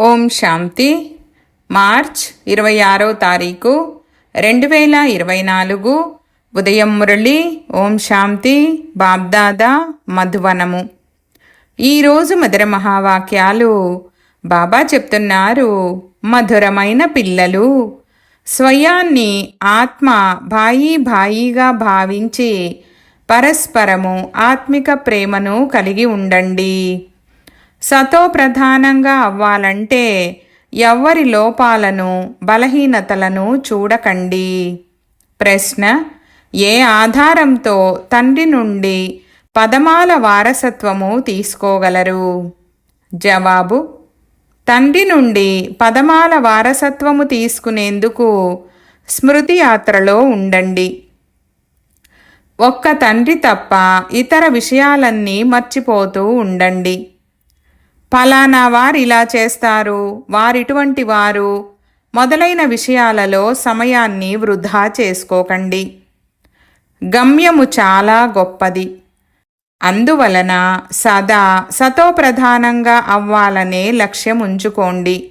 ఓం శాంతి. March ఇరవై ఆరో తారీఖు రెండు వేల ఇరవై నాలుగు ఉదయం మురళి ఓం శాంతి బాబ్దాదా మధువనము. ఈరోజు మధుర మహావాక్యాలు బాబా చెప్తున్నారు మధురమైన పిల్లలు స్వయాన్ని ఆత్మ భాయి భాయిగా భావించి పరస్పరము ఆత్మిక ప్రేమను కలిగి ఉండండి. సతో ప్రధానంగా అవ్వాలంటే ఎవ్వరి లోపాలను బలహీనతలను చూడకండి. ప్రశ్న ఏ ఆధారంతో తండ్రి నుండి పదమాల వారసత్వము తీసుకోగలరు? జవాబు తండ్రి నుండి పదమాల వారసత్వము తీసుకునేందుకు స్మృతి యాత్రలో ఉండండి. ఒక్క తండ్రి తప్ప ఇతర విషయాలన్నీ మర్చిపోతూ ఉండండి. ఫలానా వారు ఇలా చేస్తారు. వారిటువంటి వారు మొదలైన విషయాలలో సమయాన్ని వృధా చేసుకోకండి. గమ్యము చాలా గొప్పది. అందువలన సదా సతోప్రధానంగా అవ్వాలనే లక్ష్యం ఉంచుకోండి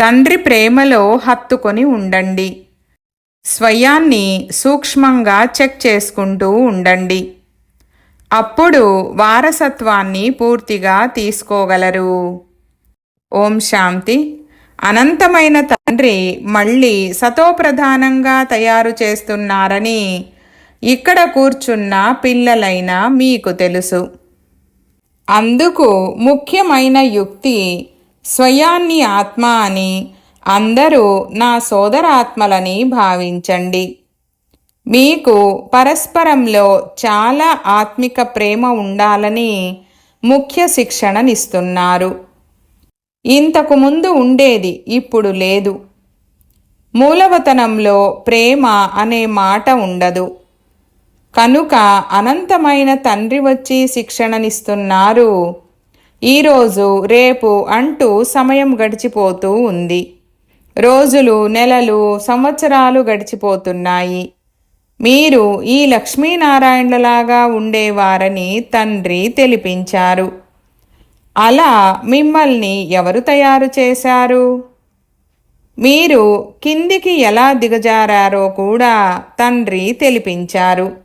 తండ్రి ప్రేమలో హత్తుకొని ఉండండి. స్వయాన్ని సూక్ష్మంగా చెక్ చేసుకుంటూ ఉండండి. అప్పుడు వారసత్వాన్ని పూర్తిగా తీసుకోగలరు. ఓం శాంతి. అనంతమైన తండ్రి మళ్ళీ సతోప్రధానంగా తయారు చేస్తున్నారని ఇక్కడ కూర్చున్న పిల్లలైన మీకు తెలుసు. అందుకు ముఖ్యమైన యుక్తి స్వయాన్ని ఆత్మ అని అందరూ నా సోదరాత్మలని భావించండి. మీకు పరస్పరంలో చాలా ఆత్మిక ప్రేమ ఉండాలని ముఖ్య శిక్షణనిస్తున్నారు. ఇంతకు ముందు ఉండేది ఇప్పుడు లేదు. మూలవతనంలో ప్రేమ అనే మాట ఉండదు. కనుక అనంతమైన తండ్రి వచ్చి శిక్షణనిస్తున్నారు. ఈరోజు రేపు అంటూ సమయం గడిచిపోతూ ఉంది. రోజులు నెలలు సంవత్సరాలు గడిచిపోతున్నాయి. మీరు ఈ లక్ష్మీనారాయణలాగా ఉండేవారని తండ్రి తెలిపించారు. అలా మిమ్మల్ని ఎవరు తయారు చేశారు? మీరు కిందికి ఎలా దిగజారారో కూడా తండ్రి తెలిపించారు.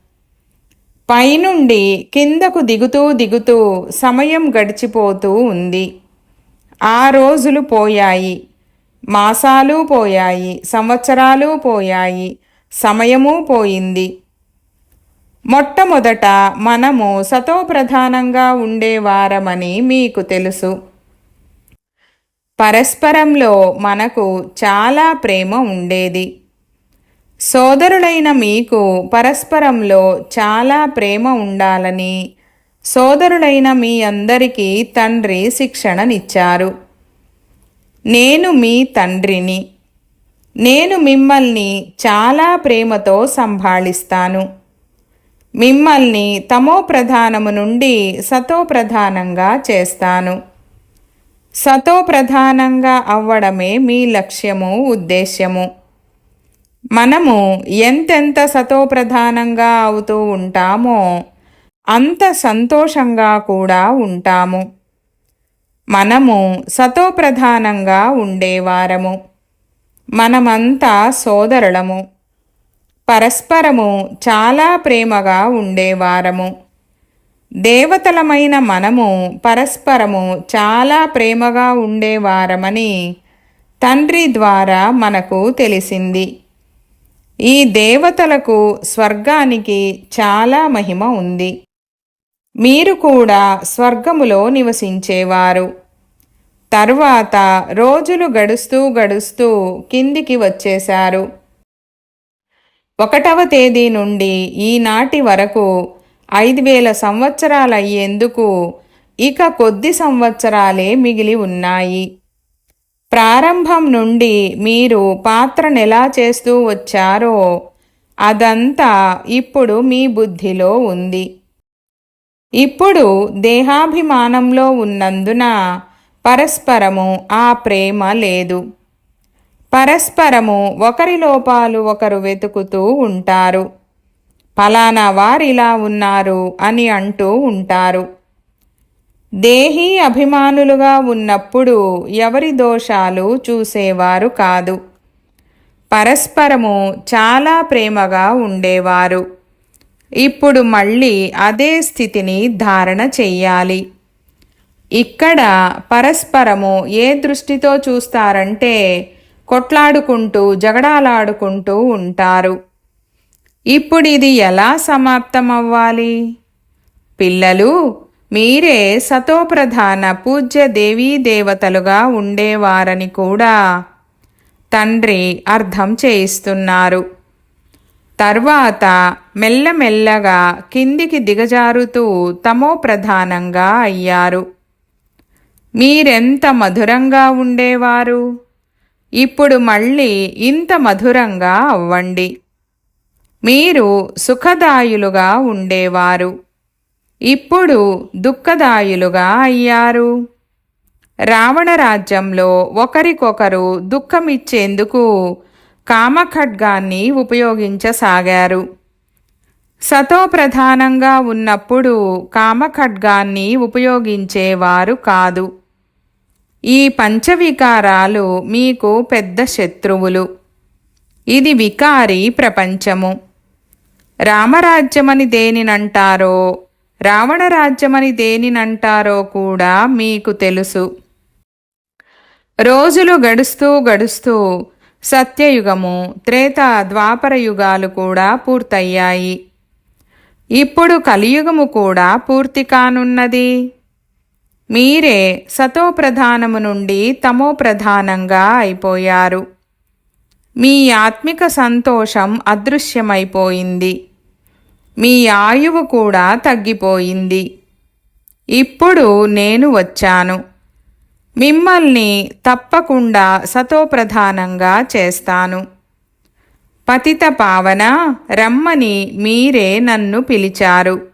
పైనుండి కిందకు దిగుతూ దిగుతూ సమయం గడిచిపోతూ ఉంది. ఆ రోజులు పోయాయి. మాసాలు పోయాయి. సంవత్సరాలు పోయాయి. సమయము పోయింది. మొట్టమొదట మనము సతోప్రధానంగా ఉండేవారమని మీకు తెలుసు. పరస్పరంలో మనకు చాలా ప్రేమ ఉండేది. సోదరులైన మీకు పరస్పరంలో చాలా ప్రేమ ఉండాలని సోదరులైన మీ అందరికీ తండ్రి శిక్షణనిచ్చారు. నేను మీ తండ్రిని. నేను మిమ్మల్ని చాలా ప్రేమతో సంభాళిస్తాను. మిమ్మల్ని తమో ప్రధానము నుండి సతో ప్రధానంగా చేస్తాను. సతో ప్రధానంగా అవ్వడమే మీ లక్ష్యము ఉద్దేశ్యము. మనము ఎంతెంత సతో ప్రధానంగా అవుతూ ఉంటామో అంత సంతోషంగా కూడా ఉంటాము. మనము సతో ప్రధానంగా ఉండేవారము మనమంతా సోదరులము. పరస్పరము చాలా ప్రేమగా ఉండేవారము దేవతలమైన మనము పరస్పరము చాలా ప్రేమగా ఉండేవారమని తండ్రి ద్వారా మనకు తెలిసింది. ఈ దేవతలకు స్వర్గానికి చాలా మహిమ ఉంది. మీరు కూడా స్వర్గములో నివసించేవారు. తర్వాత రోజులు గడుస్తూ గడుస్తూ కిందికి వచ్చేశారు. ఒకటవ తేదీ నుండి ఈనాటి వరకు ఐదు వేల సంవత్సరాలయ్యేందుకు ఇక కొద్ది సంవత్సరాలే మిగిలి ఉన్నాయి. ప్రారంభం నుండి మీరు పాత్రనెలా చేస్తూ వచ్చారో అదంతా ఇప్పుడు మీ బుద్ధిలో ఉంది. ఇప్పుడు దేహాభిమానంలో ఉన్నందున పరస్పరము ఆ ప్రేమ లేదు. పరస్పరము ఒకరి లోపాలు ఒకరు వెతుకుతూ ఉంటారు. ఫలానా వారిలా ఉన్నారు అని అంటూ ఉంటారు. దేహీ అభిమానులుగా ఉన్నప్పుడు ఎవరి దోషాలు చూసేవారు కాదు. పరస్పరము చాలా ప్రేమగా ఉండేవారు. ఇప్పుడు మళ్ళీ అదే స్థితిని ధారణ చెయ్యాలి. ఇక్కడ పరస్పరము ఏ దృష్టితో చూస్తారంటే కొట్లాడుకుంటూ జగడాలాడుకుంటూ ఉంటారు. ఇప్పుడు ఇది ఎలా సమాప్తమవ్వాలి? పిల్లలు మీరే సతోప్రధాన పూజ్య దేవీ దేవతలుగా ఉండేవారని కూడా తండ్రి అర్థం చేయిస్తున్నారు. తర్వాత మెల్లమెల్లగా కిందికి దిగజారుతూ తమో ప్రధానంగా అయ్యారు. మీరెంత మధురంగా ఉండేవారు? ఇప్పుడు మళ్ళీ ఇంత మధురంగా అవ్వండి. మీరు సుఖదాయులుగా ఉండేవారు. ఇప్పుడు దుఃఖదాయులుగా అయ్యారు. రావణ రాజ్యంలో ఒకరికొకరు దుఃఖమిచ్చేందుకు కామఖడ్గాన్ని ఉపయోగించసాగారు. సతో ప్రధానంగా ఉన్నప్పుడు కామఖడ్గాన్ని ఉపయోగించేవారు కాదు. ఈ పంచవికారాలు మీకు పెద్ద శత్రువులు. ఇది వికారి ప్రపంచము. రామరాజ్యమని దేనినంటారో రావణరాజ్యమని దేనినంటారో కూడా మీకు తెలుసు. రోజులు గడుస్తూ గడుస్తూ సత్యయుగము త్రేత ద్వాపర యుగాలు కూడా పూర్తయ్యాయి. ఇప్పుడు కలియుగము కూడా పూర్తి కానున్నది. మీరే సతోప్రధానము నుండి తమో ప్రధానంగా అయిపోయారు. మీ ఆత్మిక సంతోషం అదృశ్యమైపోయింది. మీ ఆయువు కూడా తగ్గిపోయింది. ఇప్పుడు నేను వచ్చాను. మిమ్మల్ని తప్పకుండా సతోప్రధానంగా చేస్తాను. పతిత పావన రమ్మని మీరే నన్ను పిలిచారు.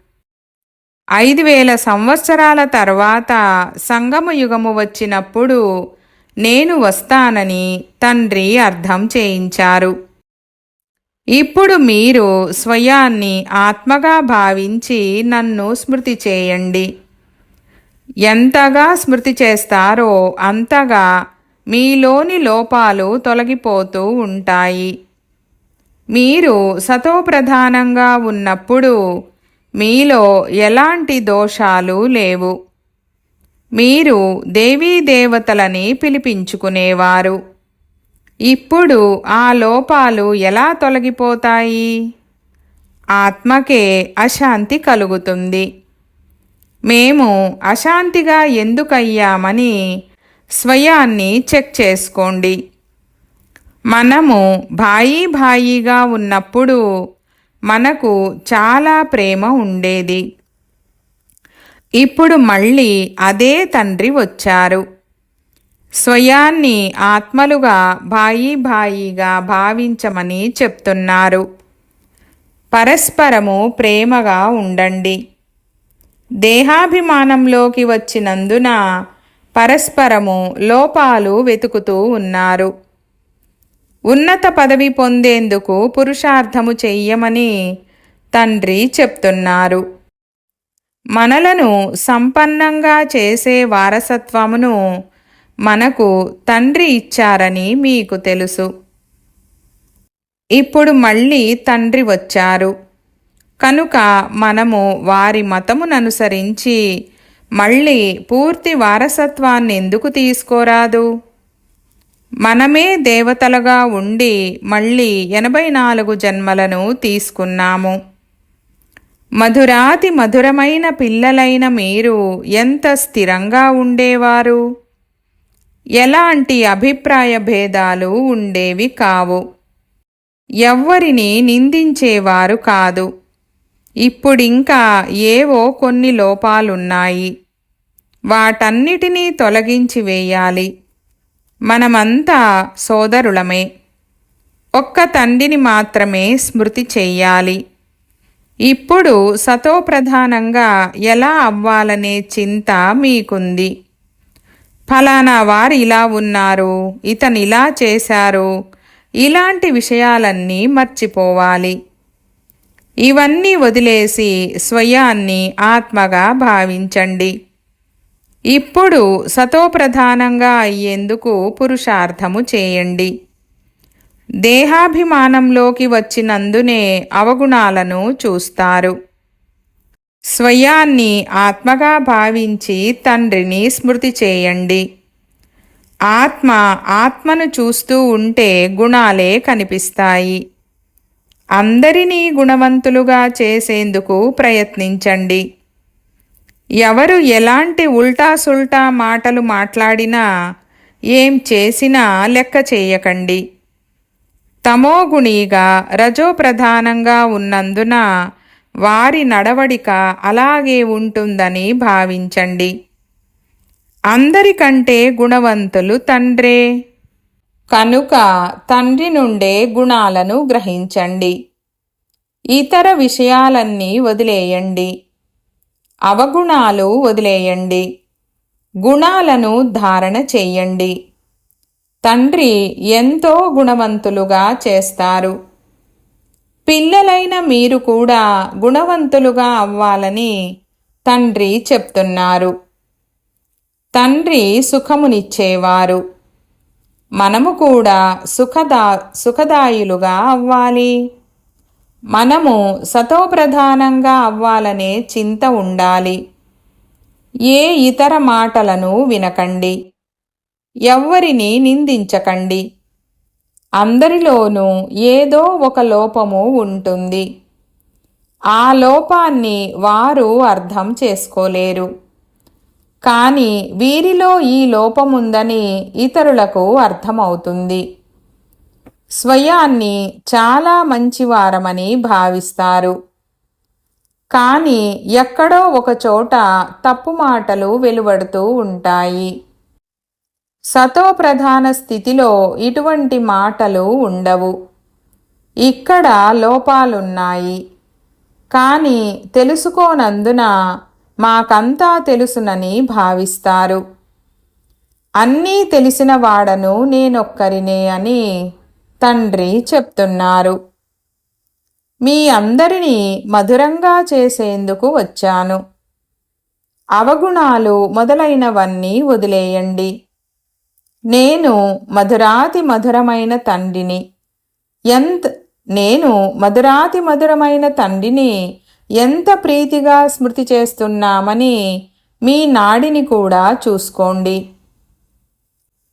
ఐదు వేల సంవత్సరాల తర్వాత సంగమయుగము వచ్చినప్పుడు నేను వస్తానని తండ్రి అర్థం చేయించారు. ఇప్పుడు మీరు స్వయాన్ని ఆత్మగా భావించి నన్ను స్మృతి చేయండి. ఎంతగా స్మృతి చేస్తారో అంతగా మీలోని లోపాలు తొలగిపోతూ ఉంటాయి. మీరు సతోప్రధానంగా ఉన్నప్పుడు మీలో ఎలాంటి దోషాలు లేవు. మీరు దేవీ దేవతలని పిలిపించుకునేవారు. ఇప్పుడు ఆ లోపాలు ఎలా తొలగిపోతాయి? ఆత్మకే అశాంతి కలుగుతుంది. మేము అశాంతిగా ఎందుకయ్యామని స్వయాన్ని చెక్ చేసుకోండి. మనము భాయి భాయిగా ఉన్నప్పుడు మనకు చాలా ప్రేమ ఉండేది. ఇప్పుడు మళ్ళీ అదే తండ్రి వచ్చారు. స్వయాన్ని ఆత్మలుగా భాయి భాయిగా భావించమని చెప్తున్నారు. పరస్పరము ప్రేమగా ఉండండి. దేహాభిమానంలోకి వచ్చినందున పరస్పరము లోపాలు వెతుకుతూ ఉన్నారు. ఉన్నత పదవి పొందేందుకు పురుషార్థము చెయ్యమని తండ్రి చెప్తున్నారు. మనలను సంపన్నంగా చేసే వారసత్వమును మనకు తండ్రి ఇచ్చారని మీకు తెలుసు. ఇప్పుడు మళ్ళీ తండ్రి వచ్చారు. కనుక మనము వారి మతముననుసరించి మళ్ళీ పూర్తి వారసత్వాన్ని ఎందుకు తీసుకోరాదు? మనమే దేవతలుగా ఉండి మళ్ళీ ఎనభై నాలుగు జన్మలను తీసుకున్నాము. మధురాతి మధురమైన పిల్లలైన మీరు ఎంత స్థిరంగా ఉండేవారు? ఎలాంటి అభిప్రాయ భేదాలు ఉండేవి కావు. ఎవ్వరిని నిందించేవారు కాదు. ఇప్పుడింకా ఏవో కొన్ని లోపాలున్నాయి. వాటన్నిటినీ తొలగించి వేయాలి. మనమంతా సోదరులమే. ఒక్క తండ్రిని మాత్రమే స్మృతి చెయ్యాలి. ఇప్పుడు సతోప్రధానంగా ఎలా అవ్వాలనే చింత మీకుంది. ఫలానా వారు ఇలా ఉన్నారు ఇతను ఇలా చేశారు ఇలాంటి విషయాలన్నీ మర్చిపోవాలి. ఇవన్నీ వదిలేసి స్వయాన్ని ఆత్మగా భావించండి. ఇప్పుడు సతోప్రధానంగా అయ్యేందుకు పురుషార్థము చేయండి. దేహాభిమానంలోకి వచ్చినందునే అవగుణాలను చూస్తారు. స్వయాన్ని ఆత్మగా భావించి తండ్రిని స్మృతి చేయండి. ఆత్మ ఆత్మను చూస్తూ ఉంటే గుణాలే కనిపిస్తాయి. అందరినీ గుణవంతులుగా చేసేందుకు ప్రయత్నించండి. ఎవరు ఎలాంటి ఉల్టా సుల్టా మాటలు మాట్లాడినా ఏం చేసినా లెక్క చేయకండి. తమోగుణిగా రజోప్రధానంగా ఉన్నందున వారి నడవడిక అలాగే ఉంటుందని భావించండి. అందరికంటే గుణవంతులు తండ్రే. కనుక తండ్రి నుండే గుణాలను గ్రహించండి. ఇతర విషయాలన్నీ వదిలేయండి. అవగుణాలు వదిలేయండి. గుణాలను ధారణ చెయ్యండి. తండ్రి ఎంతో గుణవంతులుగా చేస్తారు. పిల్లలైన మీరు కూడా గుణవంతులుగా అవ్వాలని తండ్రి చెప్తున్నారు. తండ్రి సుఖమునిచ్చేవారు. మనము కూడా సుఖదా సుఖదాయులుగా అవ్వాలి. మనము సతోప్రధానంగా అవ్వాలనే చింత ఉండాలి. ఏ ఇతర మాటలను వినకండి. ఎవ్వరిని నిందించకండి. అందరిలోనూ ఏదో ఒక లోపము ఉంటుంది. ఆ లోపాన్ని వారు అర్థం చేసుకోలేరు. కానీ వీరిలో ఈ లోపముందని ఇతరులకు అర్థమవుతుంది. స్వయాన్ని చాలా మంచివారమని భావిస్తారు. కానీ ఎక్కడో ఒక చోట తప్పు మాటలు వెలువడుతూ ఉంటాయి. సతోప్రధాన స్థితిలో ఇటువంటి మాటలు ఉండవు. ఇక్కడ లోపాలున్నాయి. కానీ తెలుసుకోనందున మాకంతా తెలుసునని భావిస్తారు. అన్నీ తెలిసిన వాడను నేనొక్కరినే అని తండ్రి చెప్తున్నారు. మీ అందరినీ మధురంగా చేసేందుకు వచ్చాను. అవగుణాలు మొదలైనవన్నీ వదిలేయండి. నేను మధురాతి మధురమైన తండ్రిని. ఎంత నేను మధురాతి మధురమైన తండ్రిని ఎంత ప్రీతిగా స్మృతి చేస్తున్నామని మీ నాడిని కూడా చూసుకోండి.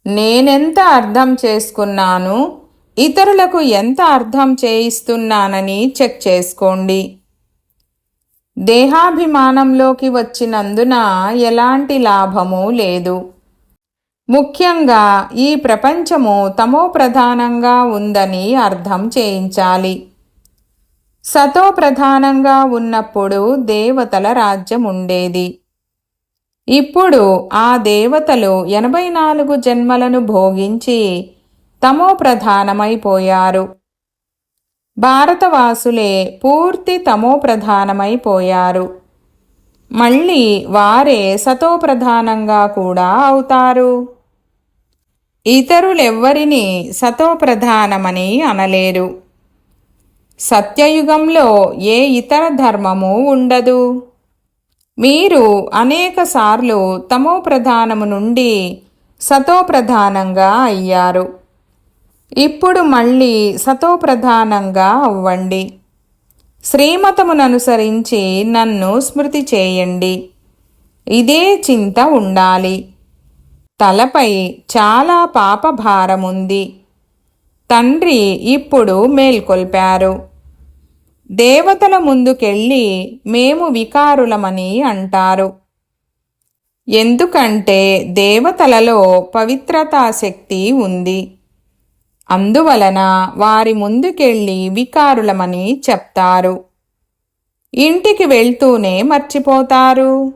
నేనెంత అర్థం చేసుకున్నాను ఇతరులకు ఎంత అర్థం చేయిస్తున్నానని చెక్ చేసుకోండి. దేహాభిమానంలోకి వచ్చినందున ఎలాంటి లాభము లేదు. ముఖ్యంగా ఈ ప్రపంచము తమో ప్రధానంగా ఉందని అర్థం చేయించాలి. సతో ప్రధానంగా ఉన్నప్పుడు దేవతల రాజ్యం ఉండేది. ఇప్పుడు ఆ దేవతలు ఎనభై నాలుగు జన్మలను భోగించి తమో ప్రధానమైపోయారు. భారతవాసులే పూర్తి తమో ప్రధానమైపోయారు. మళ్ళీ వారే సతో ప్రధానంగా కూడా అవుతారు. ఇతరులెవ్వరినీ సతోప్రధానమని అనలేరు. సత్యయుగంలో ఏ ఇతర ధర్మము ఉండదు. మీరు అనేకసార్లు తమో ప్రధానము నుండి సతోప్రధానంగా అయ్యారు. ఇప్పుడు మళ్ళీ సతోప్రధానంగా అవ్వండి. శ్రీమతముననుసరించి నన్ను స్మృతి చేయండి. ఇదే చింత ఉండాలి. తలపై చాలా పాపభారముంది. తండ్రి ఇప్పుడు మేల్కొల్పారు. దేవతల ముందుకెళ్ళి మేము వికారులమని అంటారు. ఎందుకంటే దేవతలలో పవిత్రతా శక్తి ఉంది. అందువలన వారి ముందుకెళ్ళి వికారులమని చెప్తారు. ఇంటికి వెళ్తూనే మర్చిపోతారు.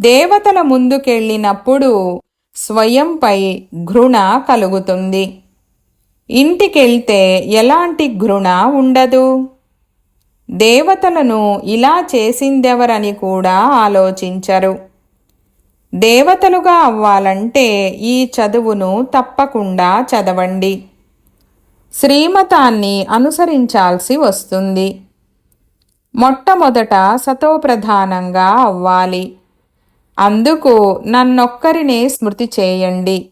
దేవతల ముందుకెళ్ళినప్పుడు స్వయంపై ఘృణ కలుగుతుంది. ఇంటికెళ్తే ఎలాంటి ఘృణ ఉండదు. దేవతలను ఇలా చేసిందెవరని కూడా ఆలోచించరు. దేవతలుగా అవ్వాలంటే ఈ చదువును తప్పకుండా చదవండి. శ్రీమతాన్ని అనుసరించాల్సి వస్తుంది. మొట్టమొదట సతోప్రధానంగా అవ్వాలి. అందుకు నన్నొక్కరినే స్మృతి చేయండి.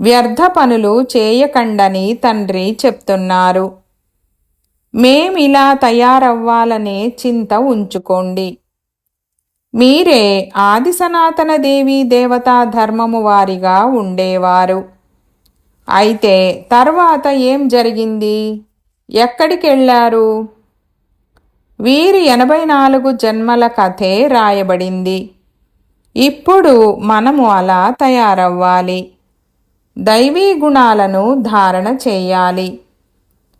వ్యర్థ పనులు చేయకండని తండ్రి చెప్తున్నారు. మేమిలా తయారవ్వాలనే చింత ఉంచుకోండి. మీరే ఆది సనాతన దేవి దేవతా ధర్మము వారిగా ఉండేవారు. అయితే తర్వాత ఏం జరిగింది? ఎక్కడికెళ్ళారు? వీరి ఎనభై నాలుగు జన్మల కథే రాయబడింది. ఇప్పుడు మనము అలా తయారవ్వాలి. దైవీ గుణాలను ధారణ చేయాలి.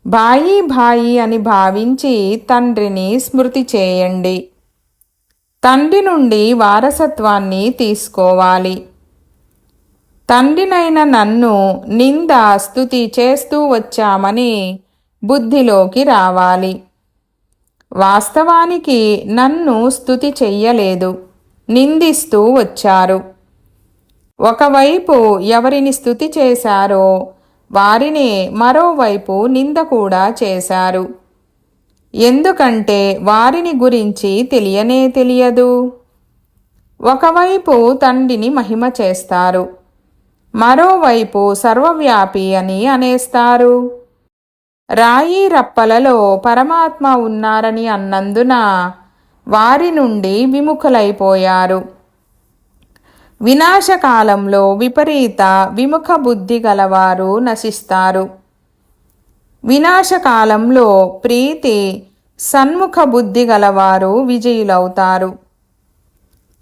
బాయి భాయి అని భావించి తండ్రిని స్మృతి చేయండి. తండ్రి నుండి వారసత్వాన్ని తీసుకోవాలి. తండ్రినైన నన్ను నింద స్థుతి చేస్తూ వచ్చామని బుద్ధిలోకి రావాలి. వాస్తవానికి నన్ను స్థుతి చెయ్యలేదు నిందిస్తూ వచ్చారు. ఒకవైపు ఎవరిని స్థుతి చేశారో వారిని మరోవైపు నింద కూడా చేశారు. ఎందుకంటే వారిని గురించి తెలియనే తెలియదు. ఒకవైపు తండ్రిని మహిమ చేస్తారు మరోవైపు సర్వవ్యాపి అని అనేస్తారు. రాయి రప్పలలో పరమాత్మ ఉన్నారని అన్నందున వారి నుండి విముఖులైపోయారు. వినాశకాలంలో విపరీత విముఖ బుద్ధి గలవారు నశిస్తారు. వినాశకాలంలో ప్రీతి సన్ముఖ బుద్ధి గలవారు విజయులవుతారు.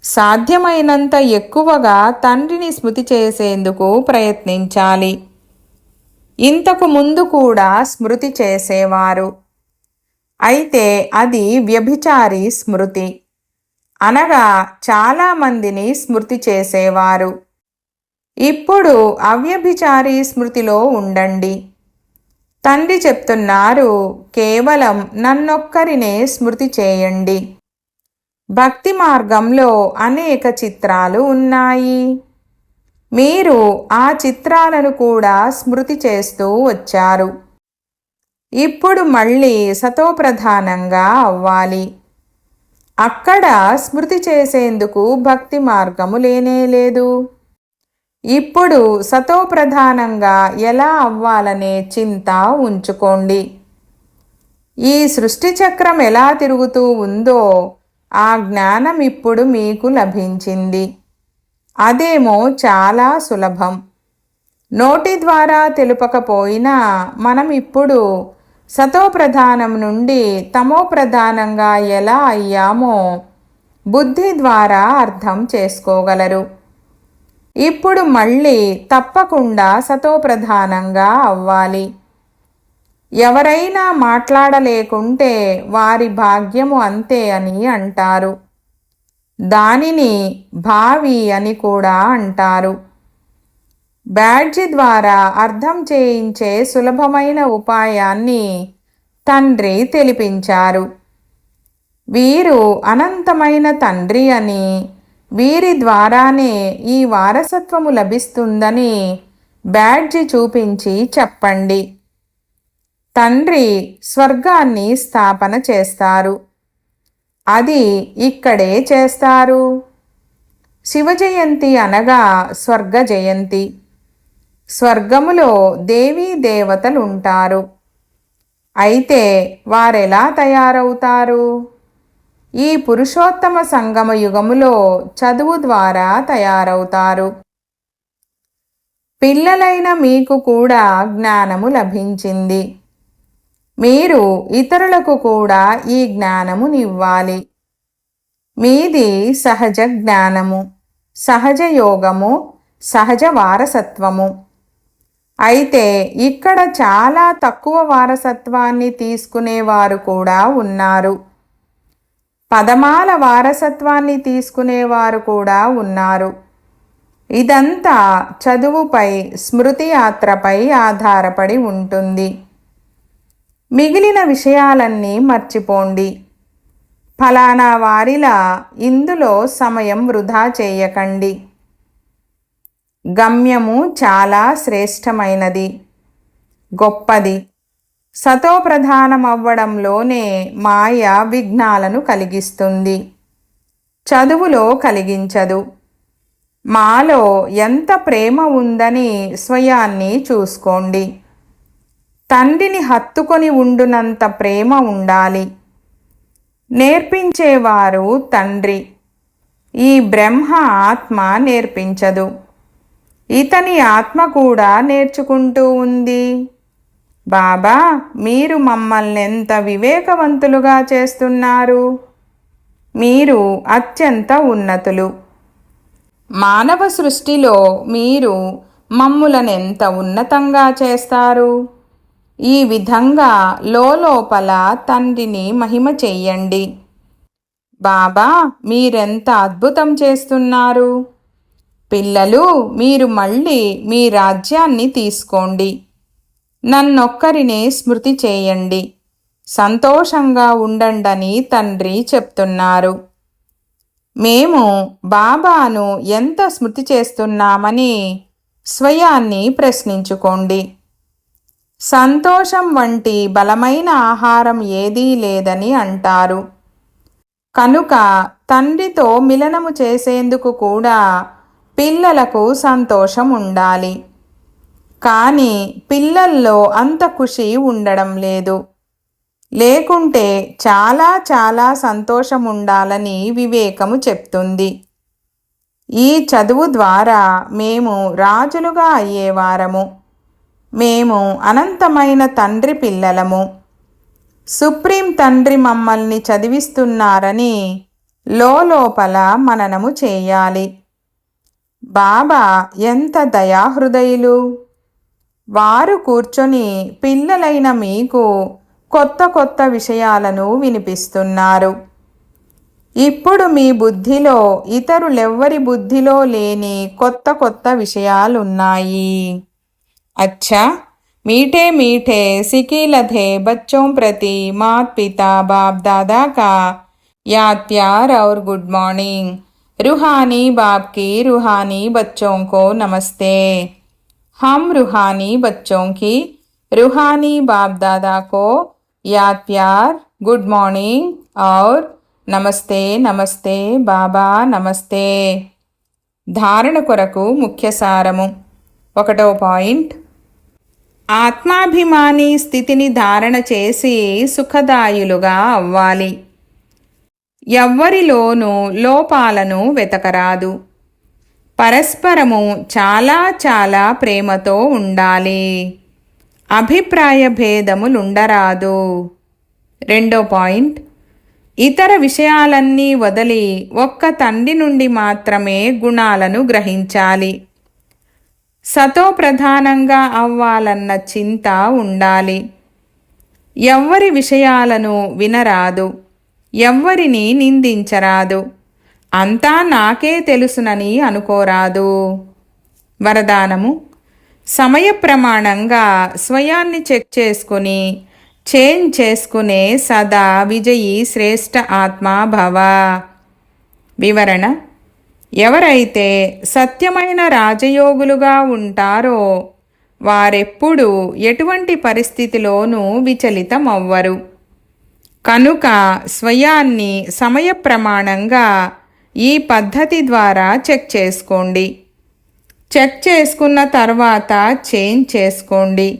సాధ్యమైనంత ఎక్కువగా తండ్రిని స్మృతి చేసేందుకు ప్రయత్నించాలి. ఇంతకు ముందు కూడా స్మృతి చేసేవారు. అయితే అది వ్యభిచారి స్మృతి. అనగా చాలామందిని స్మృతి చేసేవారు. ఇప్పుడు అవ్యభిచారి స్మృతిలో ఉండండి. తండ్రి చెప్తున్నారు కేవలం నన్నొక్కరినే స్మృతి చేయండి. భక్తి మార్గంలో అనేక చిత్రాలు ఉన్నాయి. మీరు ఆ చిత్రాలను కూడా స్మృతి చేస్తూ వచ్చారు. ఇప్పుడు మళ్ళీ సతోప్రధానంగా అవ్వాలి. అక్కడ స్మృతి చేసేందుకు భక్తి మార్గము లేనే లేదు. ఇప్పుడు సతోప్రధానంగా ఎలా అవ్వాలనే చింత ఉంచుకోండి. ఈ సృష్టి చక్రం ఎలా తిరుగుతూ ఉందో ఆ జ్ఞానం ఇప్పుడు మీకు లభించింది. అదేమో చాలా సులభం. నోటి ద్వారా తెలుపకపోయినా మనం ఇప్పుడు సతోప్రధానం నుండి తమో ప్రధానంగా ఎలా అయ్యామో బుద్ధి ద్వారా అర్థం చేసుకోగలరు. ఇప్పుడు మళ్ళీ తప్పకుండా సతోప్రధానంగా అవ్వాలి. ఎవరైనా మాట్లాడలేకుంటే వారి భాగ్యము అంతే అని అంటారు. దానిని భావి అని కూడా అంటారు. బ్యాడ్జి ద్వారా అర్థం చేయించే సులభమైన ఉపాయాన్ని తండ్రి తెలిపించారు. వీరు అనంతమైన తండ్రి అని వీరి ద్వారానే ఈ వారసత్వము లభిస్తుందని బ్యాడ్జి చూపించి చెప్పండి. తండ్రి స్వర్గాన్ని స్థాపన చేస్తారు. అది ఇక్కడే చేస్తారు. శివ జయంతి అనగా స్వర్గ జయంతి స్వర్గములో దేవీ దేవతలుంటారు. అయితే వారెలా తయారవుతారు? ఈ పురుషోత్తమ సంగమ యుగములో చదువు ద్వారా తయారవుతారు. పిల్లలైన మీకు కూడా జ్ఞానము లభించింది. మీరు ఇతరులకు కూడా ఈ జ్ఞానమునివ్వాలి. మీది సహజ జ్ఞానము సహజ యోగము సహజ వారసత్వము. అయితే ఇక్కడ చాలా తక్కువ వారసత్వాన్ని తీసుకునేవారు కూడా ఉన్నారు. పదమాల వారసత్వాన్ని తీసుకునేవారు కూడా ఉన్నారు. ఇదంతా చదువుపై స్మృతి యాత్రపై ఆధారపడి ఉంటుంది. మిగిలిన విషయాలన్నీ మర్చిపోండి. ఫలానా వారిలా ఇందులో సమయం వృధా చేయకండి. గమ్యము చాలా శ్రేష్టమైనది. గొప్పది. సతోప్రధానమవ్వడంలోనే మాయ విఘ్నాలను కలిగిస్తుంది. చదువులో కలిగించదు. మాలో ఎంత ప్రేమ ఉందని స్వయాన్ని చూసుకోండి. తండ్రిని హత్తుకొని ఉండునంత ప్రేమ ఉండాలి. నేర్పించేవారు తండ్రి. ఈ బ్రహ్మ ఆత్మ నేర్పించదు. ఇతని ఆత్మ కూడా నేర్చుకుంటూ ఉంది. బాబా మీరు మమ్మల్ని ఎంత వివేకవంతులుగా చేస్తున్నారు? మీరు అత్యంత ఉన్నతులు. మానవ సృష్టిలో మీరు మమ్ములను ఎంత ఉన్నతంగా చేస్తారు? ఈ విధంగా లోపల తండ్రిని మహిమ చెయ్యండి. బాబా మీరెంత అద్భుతం చేస్తున్నారు? పిల్లలు మీరు మళ్ళీ మీ రాజ్యాన్ని తీసుకోండి. నన్నొక్కరినే స్మృతి చేయండి. సంతోషంగా ఉండండని తండ్రి చెప్తున్నారు. మేము బాబాను ఎంత స్మృతి చేస్తున్నామని స్వయాన్ని ప్రశ్నించుకోండి. సంతోషం వంటి బలమైన ఆహారం ఏదీ లేదని అంటారు. కనుక తండ్రితో మిలనము చేసేందుకు కూడా పిల్లలకు సంతోషం ఉండాలి. కానీ పిల్లల్లో అంత ఖుషి ఉండడం లేదు. లేకుంటే చాలా చాలా సంతోషం ఉండాలని వివేకము చెప్తుంది. ఈ చదువు ద్వారా మేము రాజులుగా అయ్యేవారము మేము అనంతమైన తండ్రి పిల్లలము. సుప్రీం తండ్రి మమ్మల్ని చదివిస్తున్నారని లోపల మననము చేయాలి. బాబా ఎంత దయాహృదయులు! వారు కూర్చొని పిల్లలైన మీకు కొత్త కొత్త విషయాలను వినిపిస్తున్నారు ఇప్పుడు మీ బుద్ధిలో ఇతరులెవ్వరి బుద్ధిలో లేని కొత్త కొత్త విషయాలున్నాయి అచ్చా मीठे मीठे सिकील थे बच्चों प्रति मात पिता बाप दादा का याद प्यार और गुड मॉर्निंग रूहानी बाप की रूहानी बच्चों को नमस्ते हम रूहानी बच्चों की रूहानी बाप दादा को याद प्यार గుడ్ మార్నింగ్ ఔర్ నమస్తే నమస్తే బాబా నమస్తే ధారణ కొరకు ముఖ్య సారము ఒకటో పాయింట్ ఆత్మాభిమాని స్థితిని ధారణ చేసి సుఖదాయులుగా అవ్వాలి ఎవ్వరిలోనూ లోపాలను వెతకరాదు పరస్పరము చాలా చాలా ప్రేమతో ఉండాలి. అభిప్రాయ భేదములుండరాదు. రెండో పాయింట్. ఇతర విషయాలన్నీ వదిలి ఒక్క తండ్రి నుండి మాత్రమే గుణాలను గ్రహించాలి. సతో ప్రధానంగా అవ్వాలన్న చింత ఉండాలి. ఎవ్వరి విషయాలను వినరాదు. ఎవ్వరిని నిందించరాదు. అంతా నాకే తెలుసునని అనుకోరాదు. వరదానము సమయ ప్రమాణంగా స్వయాన్ని చెక్ చేసుకుని చేంజ్ చేసుకునే సదా విజయీ శ్రేష్ఠ ఆత్మాభవ వివరణ ఎవరైతే సత్యమైన రాజయోగులుగా ఉంటారో వారెప్పుడూ ఎటువంటి పరిస్థితిలోనూ విచలితం అవ్వరు కనుక స్వయాన్ని సమయ ప్రమాణంగా ఈ పద్ధతి ద్వారా చెక్ చేసుకోండి. చెక్ చేసుకున్న తర్వాత చేంజ్ చేసుకోండి.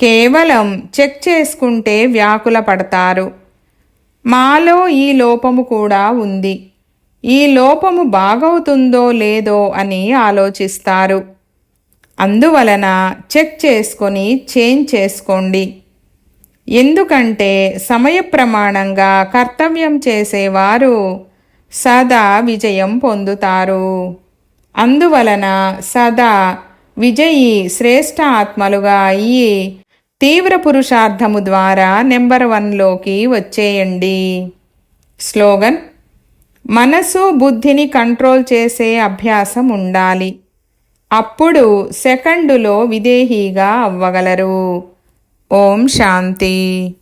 కేవలం చెక్ చేసుకుంటే వ్యాకుల పడతారు. మాలో ఈ లోపము కూడా ఉంది. ఈ లోపము బాగవుతుందో లేదో అని ఆలోచిస్తారు. అందువలన చెక్ చేసుకొని చేంజ్ చేసుకోండి. ఎందుకంటే సమయ ప్రమాణంగా కర్తవ్యం చేసేవారు సదా విజయం పొందుతారు. అందువలన సదా విజయి శ్రేష్ఠ ఆత్మలుగా అయ్యి తీవ్ర పురుషార్థము ద్వారా నెంబర్ వన్లోకి వచ్చేయండి. స్లోగన్ మనసు బుద్ధిని కంట్రోల్ చేసే అభ్యాసం ఉండాలి. అప్పుడు సెకండులో విదేహీగా అవ్వగలరు. ఓం శాంతి.